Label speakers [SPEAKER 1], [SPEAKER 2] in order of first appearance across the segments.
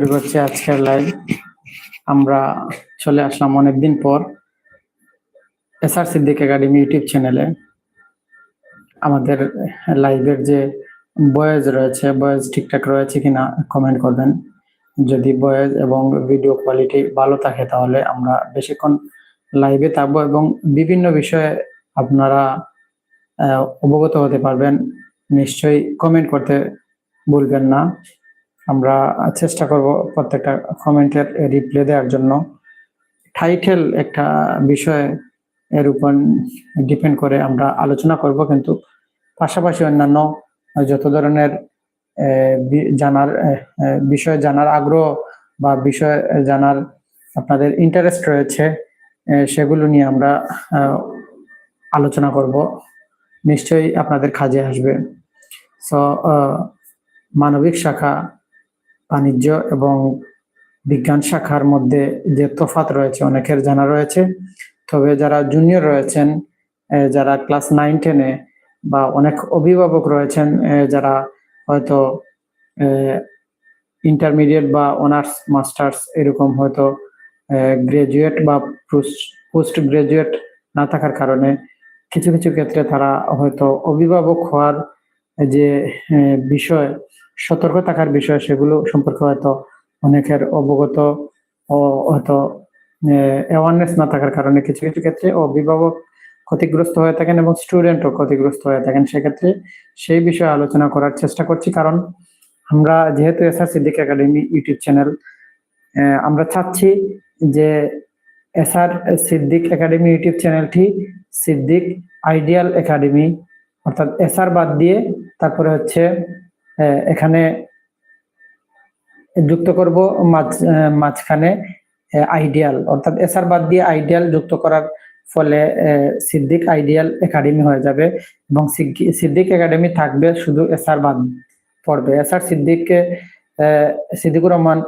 [SPEAKER 1] শুরু করছি আজকের লাইভ আমরা চলে আসলাম অনেকদিন পর S R Siddique academy YouTube চ্যানেলে আমাদের লাইভের যে বয়েজ রয়েছে, বয়েজ ঠিকঠাক রয়েছে কিনা কমেন্ট করবেন। যদি বয়েজ এবং ভিডিও কোয়ালিটি ভালো থাকে তাহলে আমরা বেশিক্ষণ লাইভে থাকব এবং বিভিন্ন বিষয়ে আপনারা অবগত হতে পারবেন। নিশ্চয়ই কমেন্ট করতে ভুলবেন না। আমরা চেষ্টা করব প্রত্যেকটা কমেন্টের রিপ্লাই দেওয়ার জন্য। টাইটেল একটা বিষয় এর উপর ডিপেন্ড করে আমরা আলোচনা করব, কিন্তু পাশাপাশি অন্যান্য যত ধরনের জানার বিষয় জানার আগ্রহ বা বিষয় জানার আপনাদের ইন্টারেস্ট রয়েছে সেগুলো নিয়ে আমরা আলোচনা করব। নিশ্চয়ই আপনাদের কাজে আসবে। সো মানবিক শাখা বাণিজ্য এবং বিজ্ঞান শাখার মধ্যে যে তফাত রয়েছে, অনেকের জানা রয়েছে। তবে যারা জুনিয়র রয়েছেন যারা ক্লাস নাইন টেনে বা অনেক অভিভাবক রয়েছেন যারা হয়তো ইন্টারমিডিয়েট বা অনার্স মাস্টার্স এরকম হয়তো গ্রাজুয়েট বা পোস্ট গ্রাজুয়েট না থাকার কারণে কিছু কিছু ক্ষেত্রে তারা হয়তো অভিভাবক হওয়ার যে বিষয় সতর্ক থাকার বিষয় সেগুলো সম্পর্কে হয়তো অনেকের অবগত ও হয়তো অ্যাওয়ারনেস না থাকার কারণে কিছু কিছু ক্ষেত্রে অভিভাবক ক্ষতিগ্রস্ত হয়ে থাকেন এবং স্টুডেন্টও ক্ষতিগ্রস্ত হয়ে থাকেন। সেক্ষেত্রে সেই বিষয়ে আলোচনা করার চেষ্টা করছি। কারণ আমরা যেহেতু S R Siddique academy YouTube channel আমরা চাচ্ছি যে S R Siddique academy YouTube চ্যানেলটি সিদ্দিক আইডিয়াল একাডেমি, অর্থাৎ এস আর বাদ দিয়ে তারপরে হচ্ছে এখানে যুক্ত করব মাঝ মাঝখানে আইডিয়াল অর্থাৎ এসআর বাদ দিয়ে আইডিয়াল যুক্ত করার ফলে সিদ্দিক আইডিয়াল একাডেমি হয়ে যাবে এবং সিদ্দি- সিদ্দিক একাডেমি থাকবে শুধু এসআর বাদ পড়বে। এসআর সিদ্দিককে সিদ্দিকুর রহমান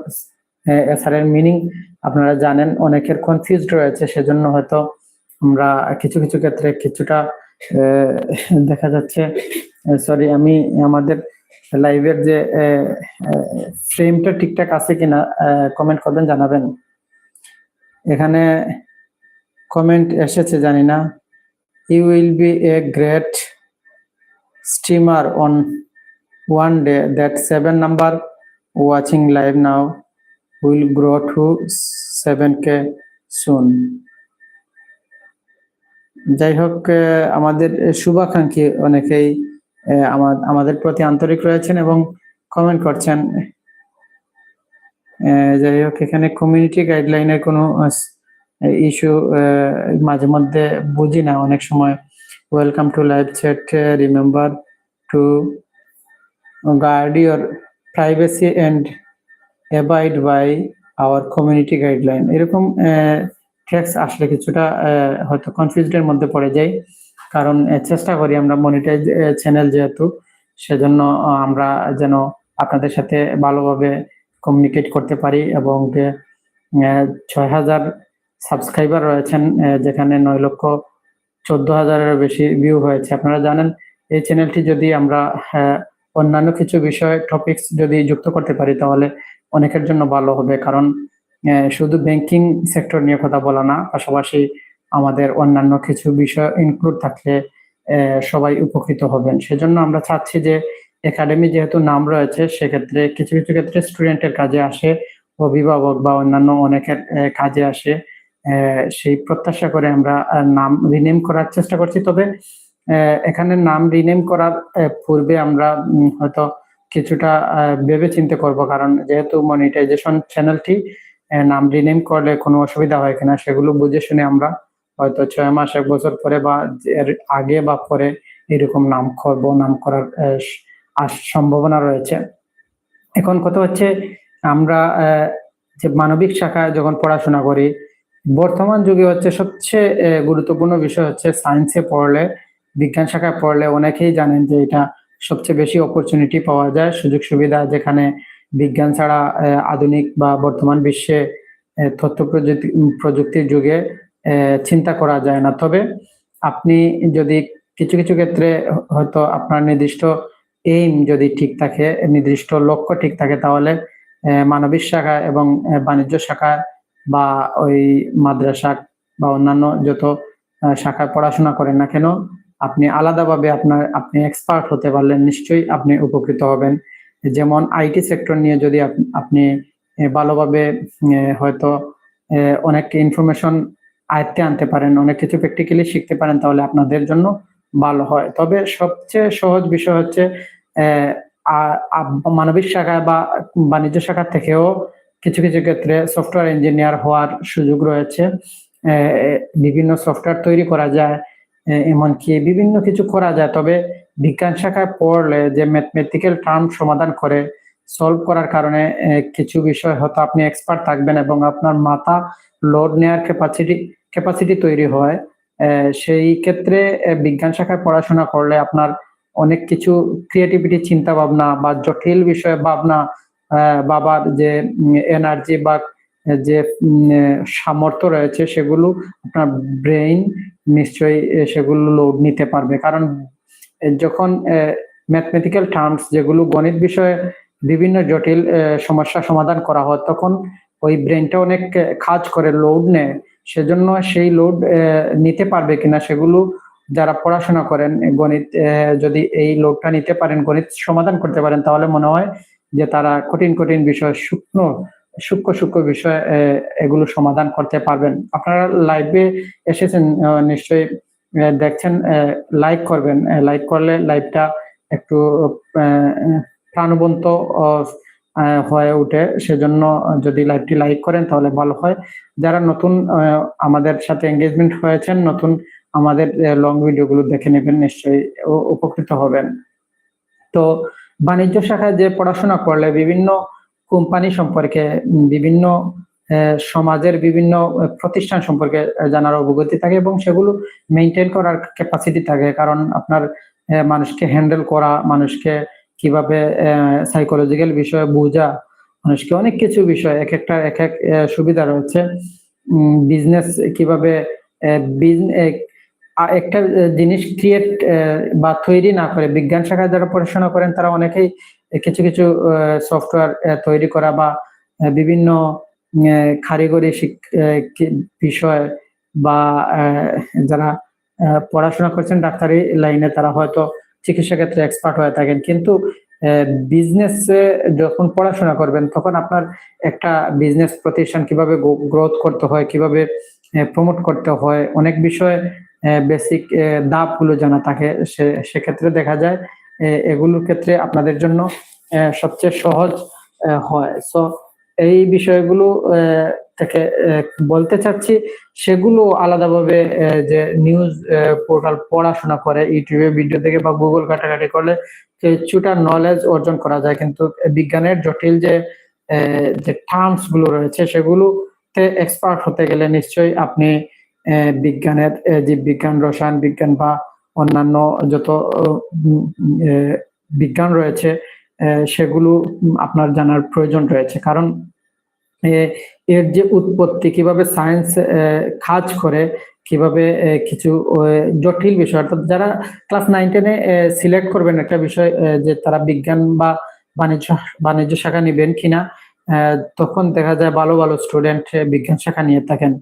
[SPEAKER 1] এসআর এর মিনিং আপনারা জানেন, অনেকের কনফিউজড রয়েছে, সেজন্য হয়তো আমরা কিছু কিছু ক্ষেত্রে কিছুটা দেখা যাচ্ছে সরি আমি আমাদের লাইভের যে ফ্রেমটা ঠিকঠাক আছে কিনা কমেন্ট করবেন, জানাবেন। এখানে কমেন্ট এসেছে, জানি না। You will be a great streamer on one day that seven number watching live now will grow to seven K soon যাই হোক আমাদের শুভাকাঙ্ক্ষী অনেকেই আমাদের প্রতি আন্তরিক রয়েছেন এবং কমেন্ট করছেন। যাই হোক, এখানে কমিউনিটি গাইডলাইনের কোনো ইস্যু মাঝে মধ্যে বুঝি না। অনেক সময় welcome to live chat remember to guard your privacy and abide by our community guideline এরকম ট্যাক্স আসলে কিছুটা হয়তো কনফিউজডের মধ্যে পড়ে যাই। কারণ চেষ্টা করি আমরা মনিটাইজ চ্যানেল যেহেতু, সেজন্য আমরা যেন আপনাদের সাথে ভালোভাবে কমিউনিকেট করতে পারি এবং ছয় হাজার সাবস্ক্রাইবার রয়েছেন যেখানে নয় লক্ষ চোদ্দ হাজারের বেশি ভিউ হয়েছে। আপনারা জানেন, এই চ্যানেলটি যদি আমরা অন্যান্য কিছু বিষয় টপিকস যদি যুক্ত করতে পারি, তাহলে অনেকের জন্য ভালো হবে। কারণ শুধু ব্যাংকিং সেক্টর নিয়ে কথা বলা না, পাশাপাশি আমাদের অন্যান্য কিছু বিষয় ইনক্লুড থাকলে সবাই উপকৃত হবেন। সেজন্য আমরা চাচ্ছি যে একাডেমি যেহেতু নাম রয়েছে, সেক্ষেত্রে কিছু কিছু ক্ষেত্রে স্টুডেন্টের কাজে আসে, অভিভাবক বা অন্যান্য অনেকের কাজে আসে। সেই প্রত্যাশা করে আমরা নাম রিনেম করার চেষ্টা করছি। তবে এখানে নাম রিনেম করার পূর্বে আমরা হয়তো কিছুটা ভেবে চিন্তে করব। কারণ যেহেতু মনিটাইজেশন চ্যানেলটি নাম রিনেম করলে কোনো অসুবিধা হয় কিনা, সেগুলো বুঝে শুনে আমরা হয়তো ছয় মাস, এক বছর পরে বা এর আগে বা পরে এরকম নাম করব নাম করার সম্ভাবনা রয়েছে। এখন কথা হচ্ছে আমরা যে মানবিক শাখায় যখন পড়াশোনা করি, বর্তমান যুগে হচ্ছে সবচেয়ে গুরুত্বপূর্ণ বিষয় হচ্ছে সায়েন্সে পড়লে, বিজ্ঞান শাখায় পড়লে অনেকেই জানেন যে এটা সবচেয়ে বেশি অপরচুনিটি পাওয়া যায়, সুযোগ সুবিধা যেখানে বিজ্ঞান ছাড়া আধুনিক বা বর্তমান বিশ্বে তথ্য প্রযুক্তি, প্রযুক্তির যুগে চিন্তা করা যায় না। তবে আপনি যদি কিছু কিছু ক্ষেত্রে হয়তো আপনার নির্দিষ্ট এইম যদি ঠিক থাকে, নির্দিষ্ট লক্ষ্য ঠিক থাকে, তাহলে মানবিক শাখা এবং বাণিজ্য শাখা বা ওই মাদ্রাসা বা অন্যান্য যত শাখায় পড়াশোনা করেন না কেন, আপনি আলাদাভাবে আপনার, আপনি এক্সপার্ট হতে পারলেন নিশ্চয়ই আপনি উপকৃত হবেন। যেমন আইটি সেক্টর নিয়ে যদি আপ- আপনি ভালোভাবে হয়তো অনেক ইনফরমেশন আয়ত্তে আনতে পারেন, অনেক কিছু প্র্যাকটিক্যালি শিখতে পারেন তাহলে আপনাদের জন্য ভালো হয়। তবে সবচেয়ে সহজ বিষয় হচ্ছে মানবিক শাখায় বা বাণিজ্য শাখা থেকেও কিছু কিছু ক্ষেত্রে সফটওয়্যার ইঞ্জিনিয়ার হওয়ার সুযোগ রয়েছে। বিভিন্ন সফটওয়্যার তৈরি করা যায় এমনকি বিভিন্ন কিছু করা যায়, তবে বিজ্ঞান শাখায় পড়লে যে ম্যাথমেটিক্যাল টার্ম সমাধান করে সলভ করার কারণে কিছু বিষয় হয়তো আপনি এক্সপার্ট থাকবেন এবং আপনার মাথা লোড নেওয়ার ক্যাপাসিটি ক্যাপাসিটি তৈরি হয় সেই ক্ষেত্রে বিজ্ঞান শাখায় পড়াশোনা করলে আপনার অনেক কিছু ক্রিয়েটিভিটি চিন্তা ভাবনা বা জটিল বিষয়ে ভাবনা বাবার যে এনার্জি বা যে সামর্থ্য রয়েছে সেগুলো আপনার ব্রেইন নিশ্চয়ই সেগুলো লোড নিতে পারবে। কারণ যখন ম্যাথমেটিক্যাল টার্মস যেগুলো গণিত বিষয়ে বিভিন্ন জটিল সমস্যা সমাধান করা হয়, তখন ওই ব্রেনটা অনেক কাজ করে লোড নেয়। সেজন্য সেই লোড নিতে পারবে কিনা সেগুলো যারা পড়াশোনা করেন গণিত যদি এই লোডটা নিতে পারেন, গণিত সমাধান করতে পারেন, তাহলে মনে হয় যে তারা কঠিন কঠিন বিষয়, শুকনো, সূক্ষ্ম সূক্ষ্ম বিষয় এগুলো সমাধান করতে পারবেন। আপনারা লাইভে এসেছেন নিশ্চয়ই দেখছেন লাইক করবেন লাইক করলে লাইভটা একটু প্রাণবন্ত হয়ে উঠে সেজন্য যদি লাইভটি লাইক করেন তাহলে ভালো হয়। যারা নতুন আমাদের সাথে এঙ্গেজমেন্ট হয়েছেন, নতুন আমাদের লং ভিডিওগুলো দেখে নেবেন, নিশ্চয়ই উপকৃত হবেন। তো বাণিজ্য শাখায় যে পড়াশোনা করলে বিভিন্ন কোম্পানি সম্পর্কে, বিভিন্ন সমাজের বিভিন্ন প্রতিষ্ঠান সম্পর্কে জানার অবগতি থাকে এবং সেগুলো মেনটেন করার ক্যাপাসিটি থাকে। কারণ আপনার মানুষকে হ্যান্ডেল করা, মানুষকে কীভাবে সাইকোলজিক্যাল বিষয়ে বোঝা, মানুষকে অনেক কিছু বিষয়, এক একটা, এক এক সুবিধা রয়েছে। বিজনেস কীভাবে একটা জিনিস ক্রিয়েট বা তৈরি না করে, বিজ্ঞান শাখায় যারা পড়াশোনা করেন, তারা অনেকেই কিছু কিছু সফটওয়্যার তৈরি করা বা বিভিন্ন কারিগরি বিষয় বা যারা পড়াশোনা করছেন, ডাক্তারি লাইনে তারা হয়তো চিকিৎসা ক্ষেত্রে এক্সপার্ট হয়ে থাকেন। কিন্তু বিজনেস যখন পড়াশোনা করবেন, তখন আপনার একটা বিজনেস প্রতিষ্ঠান কীভাবে গ্রোথ করতে হয়, কীভাবে প্রমোট করতে হয়, অনেক বিষয়ে বেসিক ধাপগুলো জানা থাকে। সেক্ষেত্রে দেখা যায় এগুলোর ক্ষেত্রে আপনাদের জন্য সবচেয়ে সহজ হয়। সো এই বিষয়গুলো থেকে বলতে চাচ্ছি সেগুলো আলাদাভাবে যে নিউজ পোর্টাল পড়াশোনা করে ইউটিউবে ভিডিও দেখে বা গুগল ঘাটাঘাটি করলে কিছুটা নলেজ অর্জন করা যায়। কিন্তু বিজ্ঞানের জটিল যে যে টার্মসগুলো রয়েছে সেগুলোতে এক্সপার্ট হতে গেলে নিশ্চয়ই আপনি বিজ্ঞানের আহ, জীববিজ্ঞান রসায়ন বিজ্ঞান বা অন্যান্য যত বিজ্ঞান রয়েছে সেগুলো আপনার জানার প্রয়োজন রয়েছে। কারণ এর যে উৎপত্তি, কীভাবে সায়েন্স কাজ করে, কীভাবে কিছু জটিল বিষয়, অর্থাৎ যারা ক্লাস নাইন টেনে সিলেক্ট করবেন একটা বিষয় যে তারা বিজ্ঞান বা বাণিজ্য বাণিজ্য শাখা নেবেন কিনা তখন দেখা যায় ভালো ভালো স্টুডেন্ট বিজ্ঞান শাখা নিয়ে থাকেন।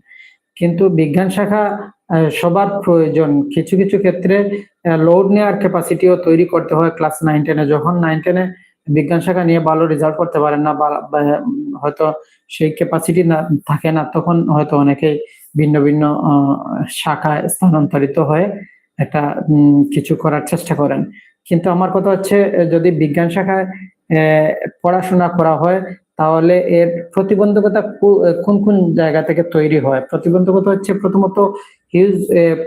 [SPEAKER 1] কিন্তু বিজ্ঞান শাখা সবার প্রয়োজন। কিছু কিছু ক্ষেত্রে লোড নেওয়ার ক্যাপাসিটিও তৈরি করতে হয় ক্লাস নাইন টেনে যখন নাইন টেনে বিজ্ঞান শাখা নিয়ে ভালো রেজাল্ট করতে পারেন না বা হয়তো সেই ক্যাপাসিটি না, থাকে না, তখন হয়তো অনেকেই ভিন্ন ভিন্ন শাখায় স্থানান্তরিত হয়ে একটা কিছু করার চেষ্টা করেন। কিন্তু আমার কথা হচ্ছে, যদি বিজ্ঞান শাখায় পড়াশোনা করা হয়, তাহলে এর প্রতিবন্ধকতা কোন কোন জায়গা থেকে তৈরি হয়? প্রতিবন্ধকতা হচ্ছে প্রথমত হিউজ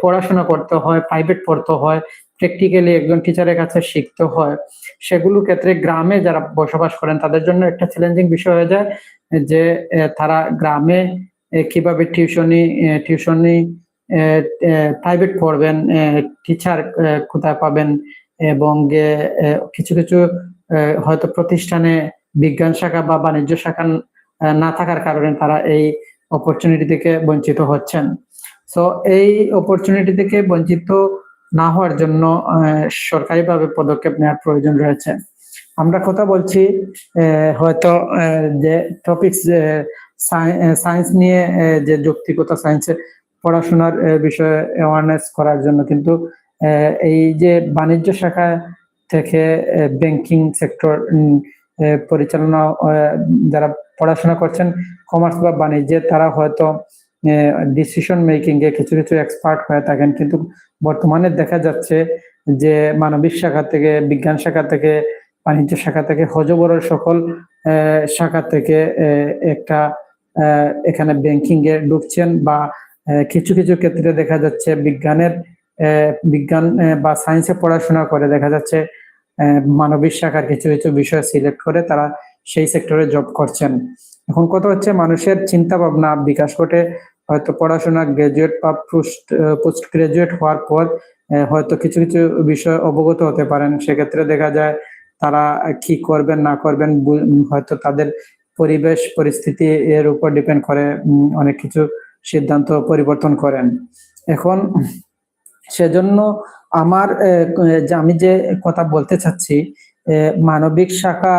[SPEAKER 1] পড়াশোনা করতে হয় প্রাইভেট পড়তে হয় প্র্যাকটিক্যালি একজন টিচারের কাছে শিখতে হয়। সেগুলো ক্ষেত্রে গ্রামে যারা বসবাস করেন, তাদের জন্য একটা চ্যালেঞ্জিং বিষয় হয়ে যায় যে তারা গ্রামে কীভাবে টিউশনি টিউশনি প্রাইভেট পড়বেন টিচার কোথায় পাবেন এবং কিছু কিছু হয়তো প্রতিষ্ঠানে বিজ্ঞান শাখা বা বাণিজ্য শাখা না থাকার কারণে তারা এই অপরচুনিটি থেকে বঞ্চিত হচ্ছেন। সো এই অপরচুনিটি থেকে বঞ্চিত না হওয়ার জন্য সরকারিভাবে পদক্ষেপ নেওয়ার প্রয়োজন রয়েছে। আমরা কথা বলছি হয়তো যে টপিকস সায়েন্স নিয়ে যে যৌক্তিকতা সায়েন্সের পড়াশোনার বিষয়ে অ্যাওয়ারনেস করার জন্য। কিন্তু এই যে বাণিজ্য শাখা থেকে ব্যাংকিং সেক্টর পরিচালনা যারা পড়াশোনা করছেন কমার্স বা বাণিজ্যে, তারা হয়তো ডিসিশন মেকিং এ কিছু কিছু এক্সপার্ট হয়ে থাকেন। কিন্তু বর্তমানে দেখা যাচ্ছে যে মানবিক শাখা থেকে, বিজ্ঞান শাখা থেকে, বাণিজ্য শাখা থেকে, হজবরল সকল শাখা থেকে একটা এখানে ব্যাংকিং এ ঢুকছেন বা কিছু কিছু ক্ষেত্রে দেখা যাচ্ছে বিজ্ঞানের বিজ্ঞান বা সায়েন্সে পড়াশোনা করে দেখা যাচ্ছে মানবিক শাখার কিছু কিছু বিষয় সিলেক্ট করে তারা সেই সেক্টরে জব করছেন। এখন কথা হচ্ছে মানুষের চিন্তা ভাবনা বিকাশ ঘটে হয়তো পড়াশোনা গ্রাজুয়েট বা পোস্ট পোস্ট গ্রাজুয়েট হওয়ার পর হয়তো কিছু কিছু বিষয় অবগত হতে পারেন। সেক্ষেত্রে দেখা যায় তারা কি করবেন, না করবেন হয়তো তাদের পরিবেশ, পরিস্থিতি এর উপর ডিপেন্ড করে অনেক কিছু সিদ্ধান্ত পরিবর্তন করেন। এখন সেজন্য আমার আমি যে কথা বলতে চাচ্ছি মানবিক শাখা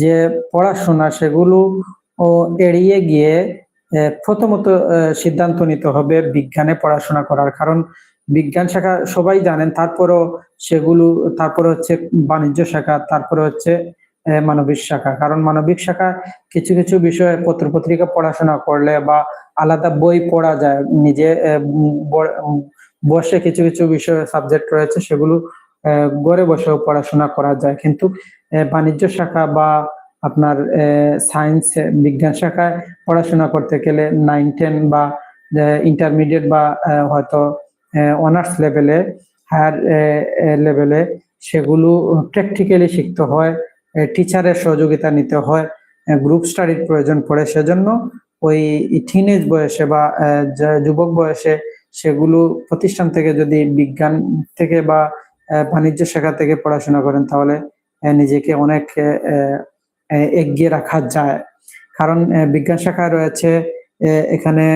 [SPEAKER 1] যে পড়াশোনা সেগুলো ও এড়িয়ে গিয়ে প্রথমত সিদ্ধান্ত নিতে হবে বিজ্ঞানে পড়াশোনা করার। কারণ বিজ্ঞান শাখা সবাই জানেন, তারপরও সেগুলো, তারপরে হচ্ছে বাণিজ্য শাখা, তারপরে হচ্ছে মানবিক শাখা। কারণ মানবিক শাখা কিছু কিছু বিষয়ে পত্রপত্রিকা পড়াশোনা করলে বা আলাদা বই পড়া যায়, নিজে বসে কিছু কিছু বিষয় সাবজেক্ট রয়েছে, সেগুলো ঘরে বসেও পড়াশোনা করা যায়। কিন্তু বাণিজ্য শাখা বা আপনার সায়েন্স বিজ্ঞান শাখায় পড়াশোনা করতে গেলে নাইন টেন বা ইন্টারমিডিয়েট বা হয়তো অনার্স লেভেলে হায়ার লেভেলে সেগুলো প্র্যাকটিক্যালি শিখতে হয় টিচারের সহযোগিতা নিতে হয় গ্রুপ স্টাডির প্রয়োজন পড়ে সেজন্য ওই টিনেজ বয়সে বা যুবক বয়সে সেগুলো প্রতিষ্ঠান থেকে যদি বিজ্ঞান থেকে বা বাণিজ্য শাখা থেকে পড়াশোনা করেন তাহলে নিজেকে অনেক এগিয়ে রাখা যায়। কারণ বিজ্ঞান শাখায় রয়েছে এখানে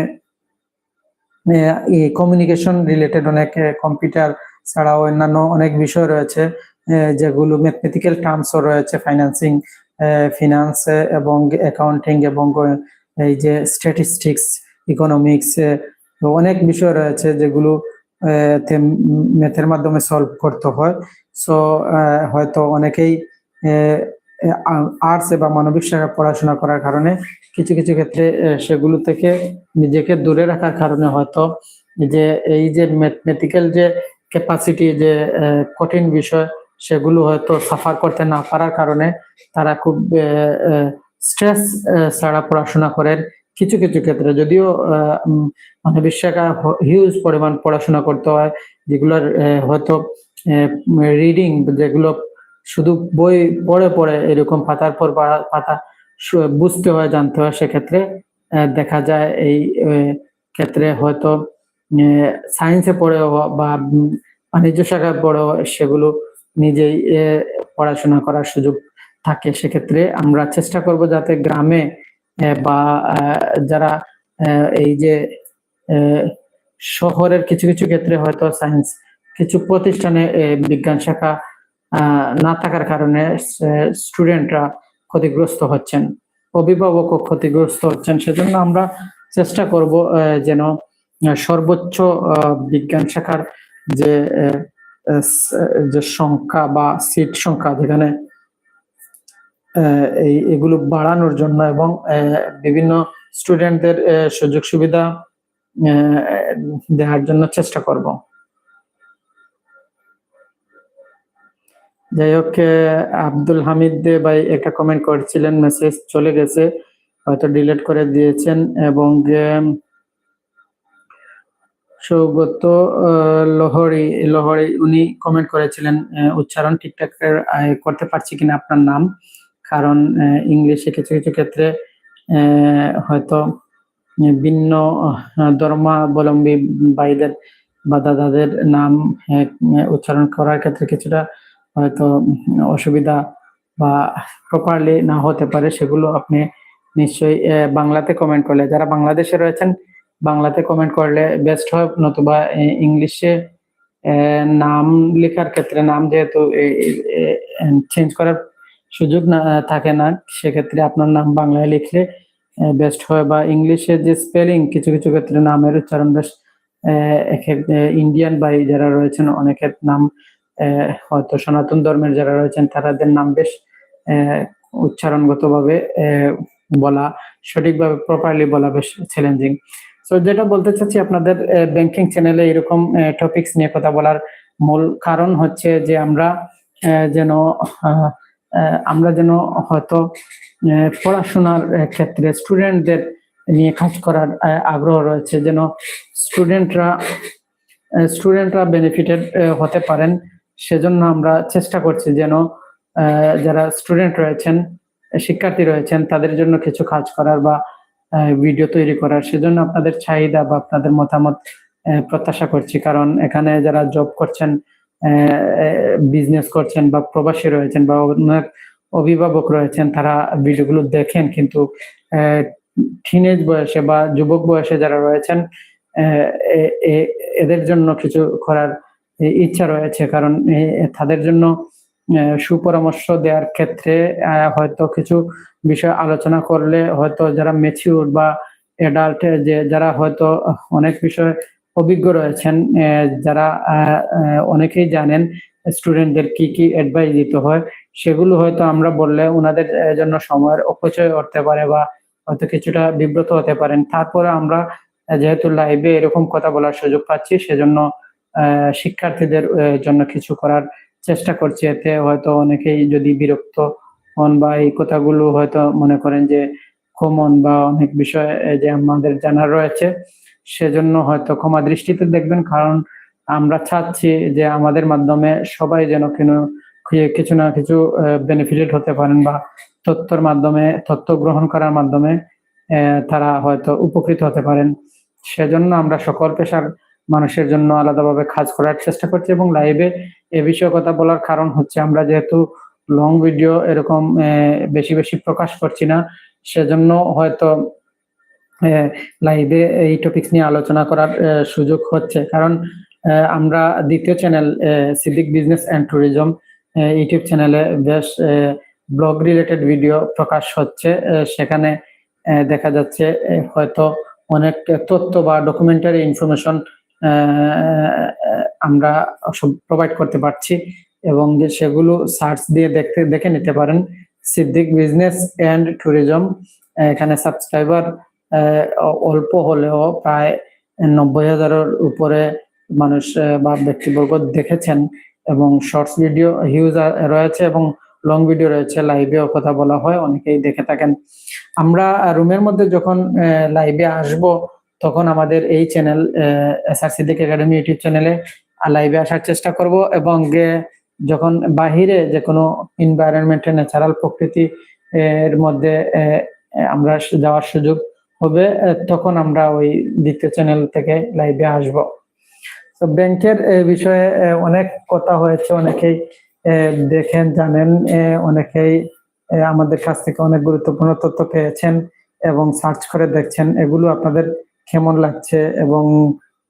[SPEAKER 1] কমিউনিকেশন রিলেটেড অনেক কম্পিউটার ছাড়াও অন্যান্য অনেক বিষয় রয়েছে যেগুলো ম্যাথমেটিক্যাল টার্মসও রয়েছে ফাইন্যান্সিং ফিনান্স এবং অ্যাকাউন্টিং এবং এই যে স্ট্যাটিস্টিক্স ইকোনমিক্স অনেক বিষয় রয়েছে যেগুলো ম্যাথের মাধ্যমে সলভ করতে হয়। সো হয়তো অনেকেই আর্টস বা মানবিক শাখা পড়াশোনা করার কারণে কিছু কিছু ক্ষেত্রে সেগুলো থেকে নিজেকে দূরে রাখার কারণে হয়তো যে এই যে ম্যাথমেটিক্যাল যে ক্যাপাসিটি যে কঠিন বিষয়, সেগুলো হয়তো সাফার করতে না পারার কারণে তারা খুব স্ট্রেস ছাড়া পড়াশোনা করেন কিছু কিছু ক্ষেত্রে। যদিও মানবিক শাখা হিউজ পরিমাণ পড়াশোনা করতে হয়, যেগুলোর হয়তো রিডিং যেগুলো শুধু বই পড়ে পড়ে এরকম পাতার পর পাতা বুঝতে হয়, জানতে হয়, সেক্ষেত্রে দেখা যায় এই ক্ষেত্রে হয়তো সায়েন্সে পড়েও বা বাণিজ্য শাখায় পড়েও সেগুলো নিজেই পড়াশোনা করার সুযোগ থাকে। সেক্ষেত্রে আমরা চেষ্টা করব যাতে গ্রামে বা যারা এই যে শহরের কিছু কিছু ক্ষেত্রে হয়তো সায়েন্স কিছু প্রতিষ্ঠানে বিজ্ঞান শাখা না থাকার কারণে স্টুডেন্টরা ক্ষতিগ্রস্ত হচ্ছেন, অভিভাবকও ক্ষতিগ্রস্ত হচ্ছেন। সেজন্য আমরা চেষ্টা করব যেন সর্বোচ্চ বিজ্ঞান শাখার যে যে সংখ্যা বা সিট সংখ্যা যেখানে এই, এগুলো বাড়ানোর জন্য এবং বিভিন্ন স্টুডেন্টদের সুযোগ সুবিধা দেওয়ার জন্য চেষ্টা করব। যাই হোক আব্দুল হামিদ দে ভাই একটা কমেন্ট করেছিলেন মেসেজ চলে গেছে, হয়তো ডিলিট করে দিয়েছেন এবং সৌগত লহরি লহরি উনি কমেন্ট করেছিলেন উচ্চারণ ঠিকঠাক করতে পারছি কিনা আপনার নাম? কারণ ইংলিশে কিছু কিছু ক্ষেত্রে হয়তো ভিন্ন ধর্মাবলম্বী ভাইদের বা দাদাদের নাম উচ্চারণ করার ক্ষেত্রে কিছুটা হয়তো অসুবিধা বা প্রপারলি না হতে পারে, সেগুলো আপনি নিশ্চয়ই বাংলাতে কমেন্ট করলে। যারা বাংলাদেশে রয়েছেন, বাংলাতে কমেন্ট করলে বেস্ট হয়, নতুবা ইংলিশে নাম লেখার ক্ষেত্রে, নাম যেহেতু চেঞ্জ করার সুযোগ না থাকে না, সেক্ষেত্রে আপনার নাম বাংলায় লিখলে বেস্ট হয় বা ইংলিশে যে স্পেলিং কিছু কিছু ক্ষেত্রে নামের উচ্চারণ বেশ ইন্ডিয়ান বাই যারা রয়েছেন, অনেকের নাম হয়তো সনাতন ধর্মের যারা রয়েছেন তাদের নাম বেশ উচ্চারণগতভাবে বলা, সঠিকভাবে প্রপারলি বলা বেশ চ্যালেঞ্জিং সো যেটা বলতে চাচ্ছি আপনাদের ব্যাংকিং চ্যানেলে এরকম টপিকস নিয়ে কথা বলার মূল কারণ হচ্ছে যে আমরা যেন আমরা যেন হয়তো পড়াশোনার ক্ষেত্রে স্টুডেন্টদের নিয়ে কাজ করার আগ্রহ রয়েছে যেন স্টুডেন্টরা স্টুডেন্টরা বেনিফিটেড হতে পারেন। সেজন্য আমরা চেষ্টা করছি যেন যারা স্টুডেন্ট রয়েছেন, শিক্ষার্থী রয়েছেন, তাদের জন্য কিছু কাজ করার বা ভিডিও তৈরি করার। সেজন্য আপনাদের চাহিদা বা আপনাদের মতামত প্রত্যাশা করছি। কারণ এখানে যারা জব করছেন বিজনেস করছেন বা প্রবাসী রয়েছেন বা অনেক অভিভাবক রয়েছেন, তারা ভিডিওগুলো দেখেন। কিন্তু টিনেজ বয়সে বা যুবক বয়সে যারা রয়েছেন এদের জন্য কিছু করার ইচ্ছা রয়েছে, কারণ তাদের জন্য সুপরামর্শ দেওয়ার ক্ষেত্রে হয়তো কিছু বিষয় আলোচনা করলে হয়তো যারা মেচিউর বা এডাল্ট যে যারা হয়তো অনেক বিষয় অভিজ্ঞ রয়েছেন যারা অনেকেই জানেন স্টুডেন্টদের কি কি অ্যাডভাইস দিতে হয়, সেগুলো হয়তো আমরা বললে ওনাদের জন্য সময়ের অপচয় করতে পারে বা হয়তো কিছুটা বিব্রত হতে পারেন। তারপরে আমরা যেহেতু লাইভে এরকম কথা বলার সুযোগ পাচ্ছি, সেজন্য শিক্ষার্থীদের জন্য কিছু করার চেষ্টা করছি। এতে হয়তো অনেকেই যদি বিরক্ত হন বা এই কথাগুলো হয়তো মনে করেন যে কমন বা অনেক বিষয় যে আমাদের জানা রয়েছে, সেজন্য হয়তো ক্ষমা দৃষ্টিতে দেখবেন। কারণ আমরা চাচ্ছি যে আমাদের মাধ্যমে সবাই যেন কোনো কিছু না কিছু বেনিফিটেড হতে পারেন বা তথ্যর মাধ্যমে, তথ্য গ্রহণ করার মাধ্যমে তারা হয়তো উপকৃত হতে পারেন। সেজন্য আমরা সকল পেশার মানুষের জন্য আলাদাভাবে কাজ করার চেষ্টা করছি এবং লাইভে এ বিষয়ে কথা বলার কারণ হচ্ছে আমরা যেহেতু লং ভিডিও এরকম বেশি বেশি প্রকাশ করছি না, সেজন্য হয়তো লাইভে এই টপিকস নিয়ে আলোচনা করার সুযোগ হচ্ছে। কারণ আমরা দ্বিতীয় channel civic business and tourism YouTube চ্যানেলে বেশ ব্লগ রিলেটেড ভিডিও প্রকাশ হচ্ছে সেখানে দেখা যাচ্ছে হয়তো অনেক তথ্য বা ডকুমেন্টারি ইনফরমেশন আমরা সব প্রোভাইড করতে পারছি এবং যে সেগুলো সার্চ দিয়ে দেখতে, দেখে নিতে পারেন। সিদ্দিক বিজনেস অ্যান্ড ট্যুরিজম এখানে সাবস্ক্রাইবার অল্প হলেও প্রায় নব্বই হাজারের উপরে মানুষ বা ব্যক্তিবর্গ দেখেছেন এবং শর্টস ভিডিও হিউজ রয়েছে এবং লং ভিডিও রয়েছে। লাইভেও কথা বলা হয়, অনেকেই দেখে থাকেন। আমরা রুমের মধ্যে যখন লাইভে আসব তখন আমাদের এই চ্যানেল সিদ্দিক একাডেমি ইউটিউব চ্যানেলে লাইভে আসার চেষ্টা করব এবং যখন বাহিরে যে কোনো এনভায়রনমেন্টে ন্যাচারাল প্রকৃতি, এর মধ্যে আমরা যাওয়ার সুযোগ হবে তখন আমরা ওই দ্বিতীয় চ্যানেল থেকে লাইভে আসব। তো ব্যাংকের বিষয়ে অনেক কথা হয়েছে, অনেকেই দেখেন, জানেন অনেকেই আমাদের কাছ থেকে অনেক গুরুত্বপূর্ণ তথ্য পেয়েছেন এবং সার্চ করে দেখছেন, এগুলো আপনাদের কেমন লাগছে এবং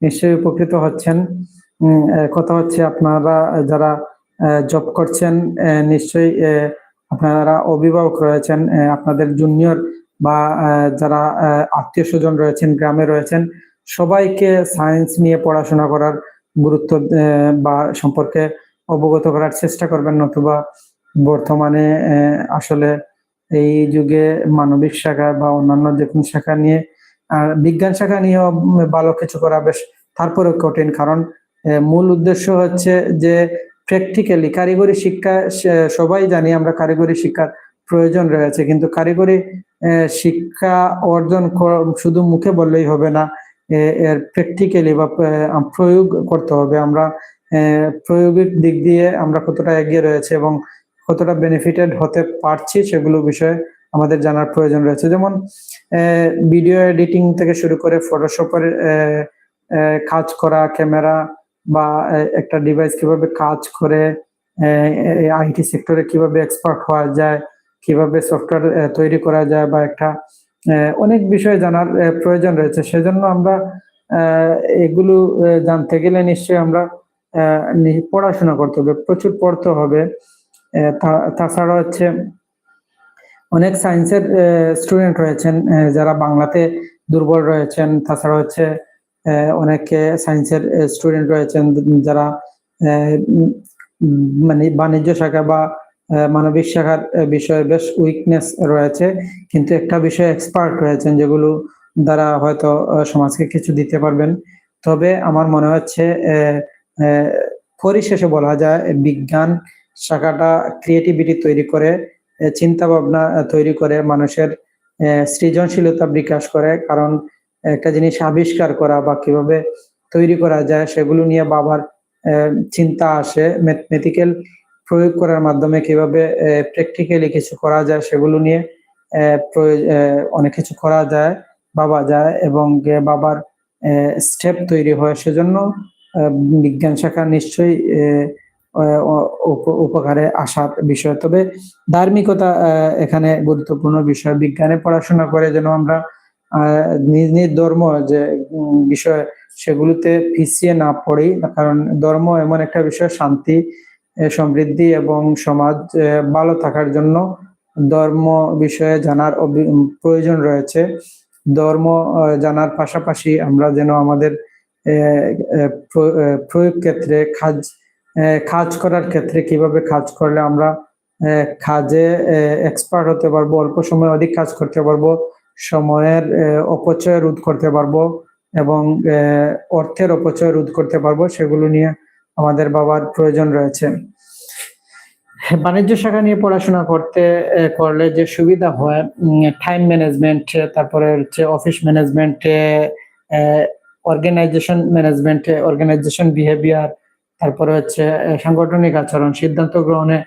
[SPEAKER 1] নিশ্চয়ই উপকৃত হচ্ছেন। কথা হচ্ছে আপনারা যারা জব করছেন নিশ্চয়ই আপনারা অভিভাবক রয়েছেন আপনাদের জুনিয়র বা যারা আত্মীয় স্বজন রয়েছেন, গ্রামে রয়েছেন, সবাইকে সায়েন্স নিয়ে পড়াশোনা করার গুরুত্ব বা সম্পর্কে অবগত করার চেষ্টা করবেন, নতুবা বর্তমানে আসলে এই যুগে মানবিক শাখা বা অন্যান্য যে কোনো শাখা নিয়ে আর বিজ্ঞান শাখা নিয়েও ভালো কিছু করা বেশ তারপরেও কঠিন। কারণ মূল উদ্দেশ্য হচ্ছে যে প্র্যাকটিক্যালি কারিগরি শিক্ষা সবাই জানি আমরা কারিগরি শিক্ষার প্রয়োজন রয়েছে। কিন্তু কারিগরি শিক্ষা অর্জন শুধু মুখে বললেই হবে না এর প্র্যাকটিক্যালি বা প্রয়োগ করতে হবে। আমরা আহ, প্রয়োগের দিক দিয়ে আমরা কতটা এগিয়ে রয়েছে এবং কতটা বেনিফিটেড হতে পারছি সেগুলো বিষয়ে আমাদের জানার প্রয়োজন রয়েছে। যেমন ভিডিও এডিটিং থেকে শুরু করে ফটোশপের কাজ করা ক্যামেরা বা একটা ডিভাইস কীভাবে কাজ করে আইটি সেক্টরে কীভাবে এক্সপার্ট হওয়া যায়, কীভাবে সফটওয়্যার তৈরি করা যায় বা একটা অনেক বিষয় জানার প্রয়োজন রয়েছে। সেজন্য আমরা এগুলো জানতে গেলে নিশ্চয়ই আমরা পড়াশোনা করতে হবে। প্রচুর পড়তে হবে। তাছাড়া হচ্ছে অনেক সায়েন্সের স্টুডেন্ট রয়েছেন যারা বাংলাতে দুর্বল রয়েছেন। তাছাড়া হচ্ছে অনেকে সায়েন্সের স্টুডেন্ট রয়েছেন, যারা মানে বাণিজ্য শাখা বা মানবিক শাখার বিষয়ে বেশ উইকনেস রয়েছে। কিন্তু একটা বিষয়ে এক্সপার্ট রয়েছেন, যেগুলো দ্বারা হয়তো সমাজকে কিছু দিতে পারবেন। তবে আমার মনে হচ্ছে পরিশেষে বলা যায়, বিজ্ঞান শাখাটা ক্রিয়েটিভিটি তৈরি করে চিন্তা ভাবনা তৈরি করে মানুষের সৃজনশীলতা বিকাশ করে। কারণ একটা জিনিস আবিষ্কার করা বা কীভাবে তৈরি করা যায় সেগুলো নিয়ে বাবার চিন্তা আসে। ম্যাথমেটিক্যাল প্রয়োগ করার মাধ্যমে কীভাবে প্র্যাকটিক্যালি কিছু করা যায় সেগুলো নিয়ে অনেক কিছু করা যায় বাবা যায় এবং বাবার স্টেপ তৈরি হয়। সেজন্য বিজ্ঞান শাখা নিশ্চয়ই উপকারে আসার বিষয়। তবে ধার্মিকতা এখানে গুরুত্বপূর্ণ বিষয়। বিজ্ঞানে পড়াশোনা করে যেন আমরা নিজ নিজ ধর্ম যে বিষয় সেগুলোতে পিছিয়ে না পড়ি, কারণ ধর্ম এমন একটা বিষয়, শান্তি সমৃদ্ধি এবং সমাজ ভালো থাকার জন্য ধর্ম বিষয়ে জানার প্রয়োজন রয়েছে। ধর্ম জানার পাশাপাশি আমরা যেন আমাদের প্রয়োগ ক্ষেত্রে কাজ কাজ করার ক্ষেত্রে কীভাবে কাজ করলে আমরা কাজে এক্সপার্ট হতে পারব, অল্প সময়ে অধিক কাজ করতে পারব, সময়ের অপচয় রোধ করতে পারব এবং অর্থের অপচয় রোধ করতে পারব, সেগুলো নিয়ে আমাদের বাবার প্রয়োজন রয়েছে। বাণিজ্য শাখা নিয়ে পড়াশোনা করতে করলে যে সুবিধা হয় টাইম ম্যানেজমেন্ট তারপরে হচ্ছে অফিস ম্যানেজমেন্টে অর্গানাইজেশন ম্যানেজমেন্টে অর্গানাইজেশন বিহেভিয়ার তারপরে হচ্ছে সাংগঠনিক আচরণ, সিদ্ধান্ত গ্রহণে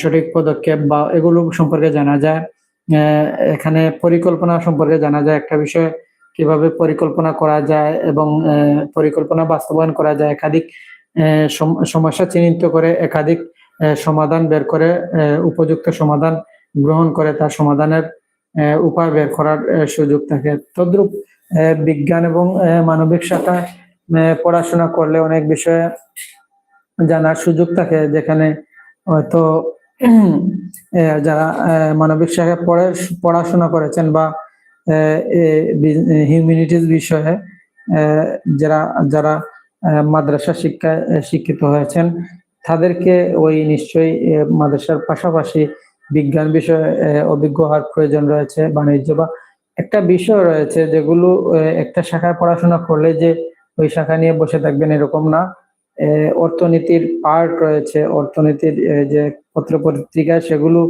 [SPEAKER 1] সঠিক পদক্ষেপ বা এগুলো সম্পর্কে জানা যায়। এখানে পরিকল্পনা সম্পর্কে জানা যায় একটা বিষয়, কীভাবে পরিকল্পনা করা যায় এবং পরিকল্পনা বাস্তবায়ন করা যায়। একাধিক সমস্যা চিহ্নিত করে একাধিক সমাধান বের করে উপযুক্ত সমাধান গ্রহণ করে তার সমাধানের উপায় বের করার সুযোগ থাকে। তদ্রূপ বিজ্ঞান এবং মানবিক শাখায় পড়াশোনা করলে অনেক বিষয়ে জানার সুযোগ থাকে যেখানে হয়তো যারা মানবিক শাখায় পড়ে পড়াশোনা করেছেন বা হিউম্যানিটিস বিষয়ে যারা যারা মাদ্রাসা শিক্ষায় আহ, শিক্ষিত হয়েছেন তাদেরকে ওই নিশ্চয়ই মাদ্রাসার পাশাপাশি বিজ্ঞান বিষয়ে অভিজ্ঞ হওয়ার প্রয়োজন রয়েছে বাণিজ্য বা একটা বিষয় রয়েছে যেগুলো একটা শাখায় পড়াশোনা করলে যে ওই শাখা নিয়ে বসে থাকবেন এরকম না। অর্থনীতির পার্ট রয়েছে। অর্থনীতির যে পত্র পত্রিকা সেগুলো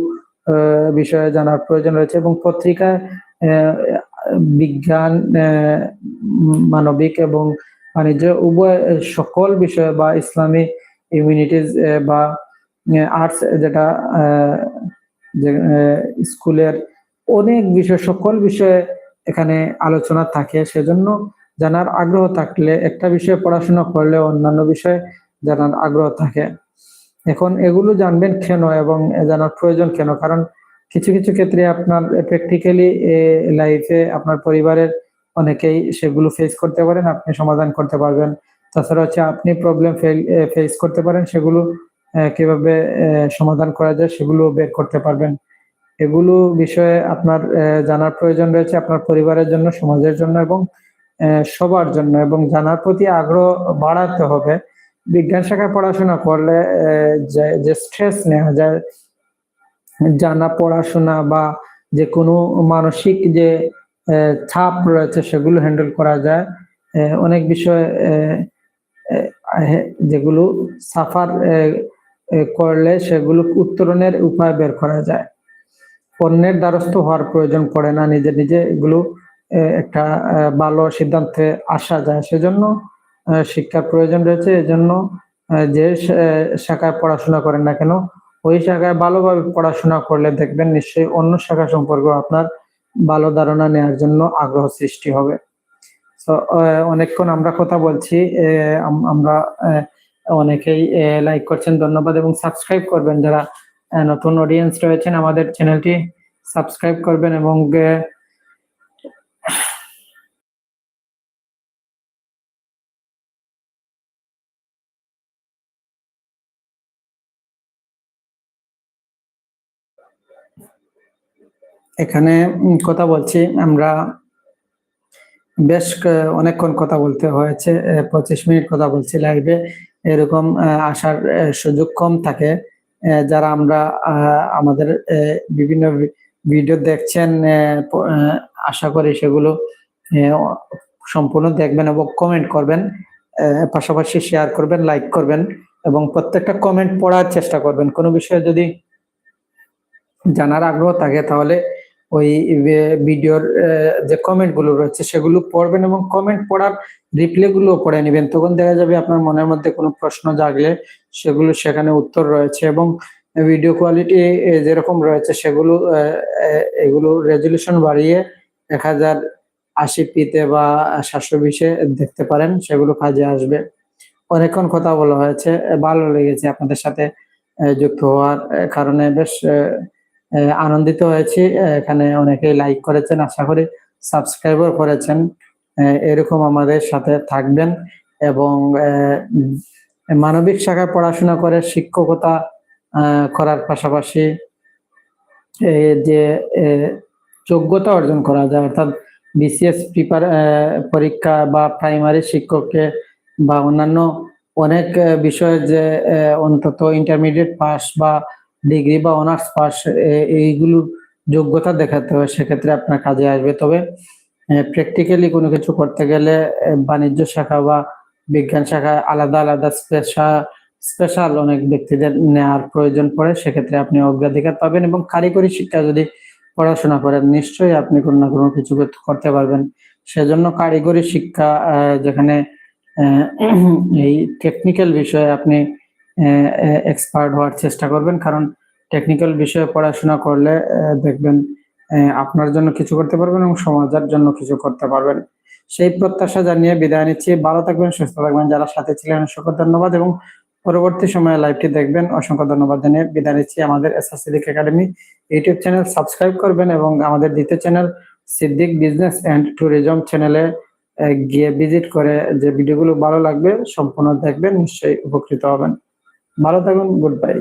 [SPEAKER 1] বিষয়ে জানার প্রয়োজন রয়েছে এবং পত্রিকায় আহ, বিজ্ঞান মানবিক এবং বাণিজ্য উভয় সকল বিষয় বা ইসলামী ইউনিটিজ বা আর্টস যেটা স্কুলের অনেক বিষয় সকল বিষয়ে এখানে আলোচনা থাকে। সেজন্য জানার আগ্রহ থাকলে একটা বিষয়ে পড়াশোনা করলে অন্যান্য বিষয়ে জানার আগ্রহ থাকে। এখন এগুলো জানবেন কেন এবং জানার প্রয়োজন কেন? কারণ কিছু কিছু ক্ষেত্রে আপনার প্র্যাকটিক্যালি লাইফে আপনার পরিবারের অনেকেই সেগুলো ফেস করতে পারেন, আপনি সমাধান করতে পারবেন। তাছাড়া হচ্ছে আপনি প্রবলেম ফেস করতে পারেন, সেগুলো কীভাবে সমাধান করা যায় সেগুলো বের করতে পারবেন। এগুলো বিষয়ে আপনার জানার প্রয়োজন রয়েছে আপনার পরিবারের জন্য, সমাজের জন্য এবং সবার জন্য এবং জানার প্রতি আগ্রহ বাড়াতে হবে। বিজ্ঞান শাখায় পড়াশোনা করলে যে- স্ট্রেস নেওয়া যায়, জানা, পড়াশোনা বা যে কোনো মানসিক যে চাপ রয়েছে সেগুলো হ্যান্ডেল করা যায়। অনেক বিষয় যেগুলো সাফার করলে সেগুলো উত্তরণের উপায় বের করা যায়। অন্যের দ্বারস্থ হওয়ার প্রয়োজন পড়ে না, নিজে নিজে এগুলো একটা ভালো সিদ্ধান্তে আসা যায়। সেজন্য শিক্ষার প্রয়োজন রয়েছে। এজন্য যে শাখায় পড়াশোনা করেন না কেন, ওই শাখায় ভালোভাবে পড়াশোনা করলে দেখবেন নিশ্চয়ই অন্য শাখা সম্পর্কে আপনার ভালো ধারণা নেওয়ার জন্য আগ্রহ সৃষ্টি হবে। তো অনেকক্ষণ আমরা কথা বলছি। আমরা অনেকেই লাইক করছেন, ধন্যবাদ এবং সাবস্ক্রাইব করবেন। যারা নতুন অডিয়েন্স রয়েছেন, আমাদের চ্যানেলটি সাবস্ক্রাইব করবেন এবং এখানে কথা বলছি, আমরা বেশ অনেকক্ষণ কথা বলতে হয়েছে পঁচিশ মিনিট কথা বলছি লাইভে এরকম আসার সুযোগ কম থাকে। যারা আমরা আমাদের বিভিন্ন ভিডিও দেখছেন আশা করি সেগুলো সম্পূর্ণ দেখবেন এবং কমেন্ট করবেন। পাশাপাশি শেয়ার করবেন লাইক করবেন এবং প্রত্যেকটা কমেন্ট পড়ার চেষ্টা করবেন। কোনো বিষয়ে যদি জানার আগ্রহ থাকে তাহলে ওই ভিডিওর যে কমেন্টগুলো রয়েছে সেগুলো পড়বেন এবং কমেন্ট পড়ার রিপ্লাই গুলো পড়ে নেবেন। তখন দেখা যাবে আপনার মনের মধ্যে কোনো প্রশ্ন জাগলে সেগুলো সেখানে উত্তর রয়েছে এবং ভিডিও কোয়ালিটি যেরকম রয়েছে সেগুলো এগুলো রেজলিউশন বাড়িয়ে এক হাজার আশি পিতে বা সাতশো বিশে দেখতে পারেন, সেগুলো কাজে আসবে। অনেকক্ষণ কথা বলা হয়েছে, ভালো লেগেছে আপনাদের সাথে যুক্ত হওয়ার কারণে বেশ আনন্দিত হয়েছি। এখানে অনেকেই লাইক করেছেন, আশা করি সাবস্ক্রাইবার করেছেন। এরকম আমাদের সাথে থাকবেন এবং মানবিক শাখায় পড়াশোনা করে শিক্ষকতা করার পাশাপাশি যে যোগ্যতা অর্জন করা যায়। অর্থাৎ বিসিএস প্রিপার পরীক্ষা বা প্রাইমারি শিক্ষককে বা অন্যান্য অনেক বিষয়ে যে অন্তত ইন্টারমিডিয়েট পাস বা ডিগ্রি বা অনার্স পাস এইগুলোর যোগ্যতা দেখাতে হয়, সেক্ষেত্রে আপনার কাজে আসবে। তবে প্র্যাকটিক্যালি কোনো কিছু করতে গেলে বাণিজ্য শাখা বা বিজ্ঞান শাখায় আলাদা আলাদা স্পেশাল স্পেশাল অনেক ব্যক্তিদের নেওয়ার প্রয়োজন পড়ে, সেক্ষেত্রে আপনি অগ্রাধিকার পাবেন এবং কারিগরি শিক্ষা যদি পড়াশোনা করেন নিশ্চয়ই আপনি কোনো না কোনো কিছু করতে- পারবেন। সেজন্য কারিগরি শিক্ষা যেখানে এই টেকনিক্যাল বিষয়ে আপনি এক্সপার্ট হওয়ার চেষ্টা করবেন। কারণ টেকনিক্যাল বিষয়ে পড়াশোনা করলে দেখবেন আপনার জন্য কিছু করতে পারবেন এবং সমাজের জন্য কিছু করতে পারবেন। সেই প্রত্যাশা জানিয়ে বিদায় নিচ্ছি। ভালো থাকবেন, সুস্থ থাকবেন। যারা সাথে ছিলেন অসংখ্য ধন্যবাদ এবং পরবর্তী সময়ে লাইভটি দেখবেন। অসংখ্য ধন্যবাদ জানিয়ে বিদায় নিচ্ছি আমাদের S R Siddique academy YouTube channel subscribe করবেন এবং আমাদের দ্বিতীয় channel Siddique business and tourism চ্যানেলে গিয়ে ভিজিট করে যে ভিডিওগুলো ভালো লাগবে, সম্পূর্ণ দেখবেন, নিশ্চয়ই উপকৃত হবেন। ভালো থাকুন গুড বাই